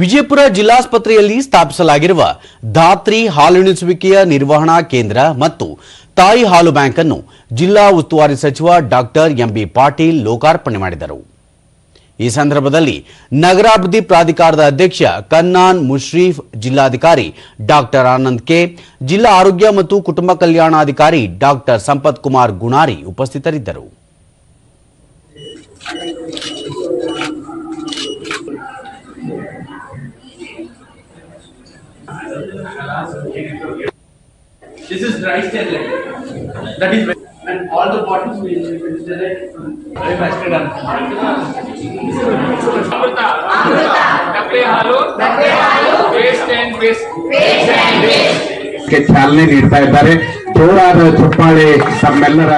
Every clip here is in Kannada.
ವಿಜಯಪುರ ಜಿಲ್ಲಾಸ್ಪತ್ರೆಯಲ್ಲಿ ಸ್ಥಾಪಿಸಲಾಗಿರುವ ಧಾತ್ರಿ ಹಾಲುಣಿಸುವಿಕೆಯ ನಿರ್ವಹಣಾ ಕೇಂದ್ರ ಮತ್ತು ತಾಯಿ ಹಾಲು ಬ್ಯಾಂಕ್ ಅನ್ನು ಜಿಲ್ಲಾ ಉಸ್ತುವಾರಿ ಸಚಿವ ಡಾಕ್ಟರ್ ಎಂಬಿ ಪಾಟೀಲ್ ಲೋಕಾರ್ಪಣೆ ಮಾಡಿದರು. ಈ ಸಂದರ್ಭದಲ್ಲಿ ನಗರಾಭಿವೃದ್ಧಿ ಪ್ರಾಧಿಕಾರದ ಅಧ್ಯಕ್ಷ ಕನ್ನಾನ್ ಮುಶ್ರೀಫ್ ಜಿಲ್ಲಾಧಿಕಾರಿ ಡಾಕ್ಟರ್ ಆನಂದ್ ಕೆ, ಜಿಲ್ಲಾ ಆರೋಗ್ಯ ಮತ್ತು ಕುಟುಂಬ ಕಲ್ಯಾಣಾಧಿಕಾರಿ ಡಾಕ್ಟರ್ ಸಂಪತ್ ಕುಮಾರ್ ಗುಣಾರಿ ಉಪಸ್ಥಿತರಿದ್ದರು. This is dry sterilizer. That is and all the bottles we will sterilize very fast done. ಅಮೃತ ಡಬ್ಬೆ ಹಾಲು ವೇಸ್ಟ್ ಅಂಡ್ ವೇಸ್ಟ್ ಗೆ ಚಾಲನೆ ನೀಡ್ತಾ ಇದ್ದಾರೆ ಜೋರಾದ ಚಪ್ಪಾಳೆ ತಮ್ಮೆಲ್ಲರ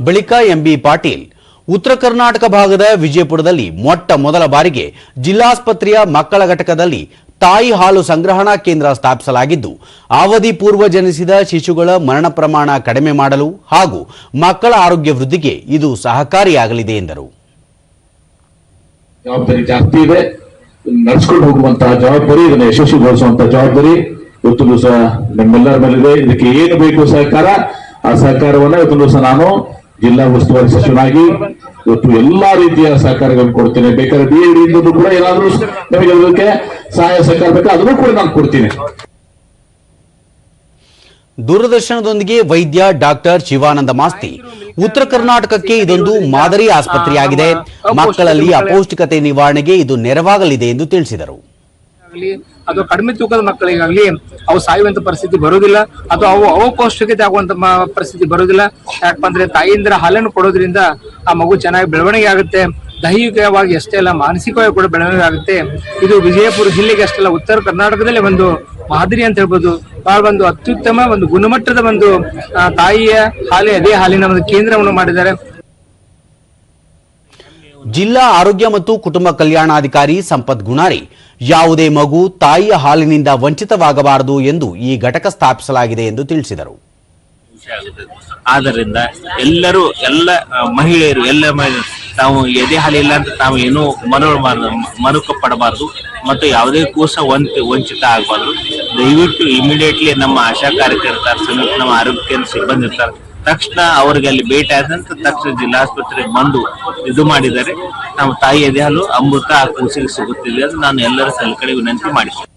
ಬಳಿಕ ಎಂಬಿ ಪಾಟೀಲ್ ಉತ್ತರ ಕರ್ನಾಟಕ ಭಾಗದ ವಿಜಯಪುರದಲ್ಲಿ ಮೊಟ್ಟ ಮೊದಲ ಬಾರಿಗೆ ಜಿಲ್ಲಾಸ್ಪತ್ರೆಯ ಮಕ್ಕಳ ಘಟಕದಲ್ಲಿ ತಾಯಿ ಹಾಲು ಸಂಗ್ರಹಣಾ ಕೇಂದ್ರ ಸ್ಥಾಪಿಸಲಾಗಿದ್ದು, ಅವಧಿ ಪೂರ್ವ ಜನಿಸಿದ ಶಿಶುಗಳ ಮರಣ ಪ್ರಮಾಣ ಕಡಿಮೆ ಮಾಡಲು ಹಾಗೂ ಮಕ್ಕಳ ಆರೋಗ್ಯ ವೃದ್ಧಿಗೆ ಇದು ಸಹಕಾರಿಯಾಗಲಿದೆ ಎಂದರು. ಜವಾಬ್ದಾರಿ ಜಾಸ್ತಿ ಇದೆ. ನಡ್ಸ್ಕೊಂಡು ಹೋಗುವಂತಹ ಜವಾಬ್ದಾರಿ, ಇದನ್ನು ಯಶಸ್ವಿಗೊಳಿಸುವಂತಹ ಜವಾಬ್ದಾರಿ ಇವತ್ತು ದಿವಸ ನಮ್ಮೆಲ್ಲರ ಮೇಲಿದೆ. ಇದಕ್ಕೆ ಏನು ಬೇಕು ಸಹಕಾರ? ಆ ಸಹಕಾರವನ್ನು ಇವತ್ತು ದಿವಸ ನಾನು ಜಿಲ್ಲಾ ಉಸ್ತುವಾರಿ ಸಚಿವನಾಗಿ ಇವತ್ತು ಎಲ್ಲಾ ರೀತಿಯ ಸಹಕಾರಗಳನ್ನು ಕೊಡ್ತೇನೆ. ಬೇಕಾದ್ರೆ ಬಿ ಇಂದೂ ಕೂಡ ಏನಾದ್ರೂ ನಮಗೆ ಅದಕ್ಕೆ ಸಹಾಯ ಸಹಕಾರ ಬೇಕಾ ಅದನ್ನು ಕೂಡ ನಾನು ಕೊಡ್ತೀನಿ. ದೂರದರ್ಶನದೊಂದಿಗೆ ವೈದ್ಯ, ಡಾಕ್ಟರ್ ಶಿವಾನಂದ ಮಾಸ್ತಿ. ಉತ್ತರ ಕರ್ನಾಟಕಕ್ಕೆ ಇದೊಂದು ಮಾದರಿ ಆಸ್ಪತ್ರೆಯಾಗಿದೆ. ಮಕ್ಕಳಲ್ಲಿ ಅಪೌಷ್ಟಿಕತೆ ನಿವಾರಣೆಗೆ ಇದು ನೆರವಾಗಲಿದೆ ಎಂದು ತಿಳಿಸಿದರು. ಆಗಲಿ, ಅಥವಾ ಕಡಿಮೆ ತೂಕದ ಮಕ್ಕಳಿಗಾಗಲಿ, ಅವು ಸಾಯುವಂತ ಪರಿಸ್ಥಿತಿ ಬರುವುದಿಲ್ಲ, ಅಥವಾ ಅವು ಅವಪೌಷ್ಟಿಕತೆ ಆಗುವಂತ ಪರಿಸ್ಥಿತಿ ಬರುವುದಿಲ್ಲ. ಯಾಕಪ್ಪ ಅಂದ್ರೆ ತಾಯಿಯಿಂದ ಹಾಲನ್ನು ಕೊಡೋದ್ರಿಂದ ಆ ಮಗು ಚೆನ್ನಾಗಿ ಬೆಳವಣಿಗೆ ಆಗುತ್ತೆ. ದೈಹಿಕವಾಗಿ ಅಷ್ಟೇ ಅಲ್ಲ ಮಾನಸಿಕವಾಗಿ ಕೂಡ ಬೆಳವಣಿಗೆ ಆಗುತ್ತೆ. ಇದು ವಿಜಯಪುರ ಜಿಲ್ಲೆಗೆ ಅಷ್ಟೇ ಅಲ್ಲ ಉತ್ತರ ಕರ್ನಾಟಕದಲ್ಲೇ ಒಂದು ಮಾದರಿ ಅಂತ ಹೇಳ್ಬೋದು. ಬಹಳ ಒಂದು ಅತ್ಯುತ್ತಮ ಒಂದು ಗುಣಮಟ್ಟದ ಒಂದು ತಾಯಿಯ ಹಾಲಿ, ಅದೇ ಹಾಲಿನ ಒಂದು ಕೇಂದ್ರವನ್ನು ಮಾಡಿದ್ದಾರೆ. ಜಿಲ್ಲಾ ಆರೋಗ್ಯ ಮತ್ತು ಕುಟುಂಬ ಕಲ್ಯಾಣಾಧಿಕಾರಿ ಸಂಪತ್ ಗುಣಾರಿ ಯಾವುದೇ ಮಗು ತಾಯಿಯ ಹಾಲಿನಿಂದ ವಂಚಿತವಾಗಬಾರದು ಎಂದು ಈ ಘಟಕ ಸ್ಥಾಪಿಸಲಾಗಿದೆ ಎಂದು ತಿಳಿಸಿದರು. ಆದ್ದರಿಂದ ಎಲ್ಲರೂ ಎಲ್ಲ ಮಹಿಳೆಯರು, ಎಲ್ಲ ಮಹಿಳೆ ತಾವು ಎದೆ ಹಾಲಿಲ್ಲ ಅಂತ ತಾವು ಏನೂ ಮನು ಮರುಕ ಪಡಬಾರದು ಮತ್ತು ಯಾವುದೇ ಕೂಸ ವಂಚ, ವಂಚಿತ ಆಗಬಾರ್ದು. ದಯವಿಟ್ಟು ಇಮಿಡಿಯೇಟ್ಲಿ ನಮ್ಮ ಆಶಾ ಕಾರ್ಯಕರ್ತರ ಸಮೇತ ನಮ್ಮ ಆರೋಗ್ಯ ಸಿಬ್ಬಂದಿ ಇರ್ತಾರೆ. ತಕ್ಷಣ ಅವರಿಗೆ ಅಲ್ಲಿ ಭೇಟಿ ಆದಂತ ತಕ್ಷಣ ಜಿಲ್ಲಾಸ್ಪತ್ರೆಗೆ ಬಂದು ಇದು ಮಾಡಿದ್ದಾರೆ. ನಮ್ಮ ತಾಯಿ ಎದೆ ಹಾಲು, ಅಮೃತ ಆ ಸಿಗುತ್ತಿದೆ ಅಂತ ನಾನು ಎಲ್ಲರ ಸಲಕಡೆ ವಿನಂತಿ ಮಾಡಿದ್ದೇನೆ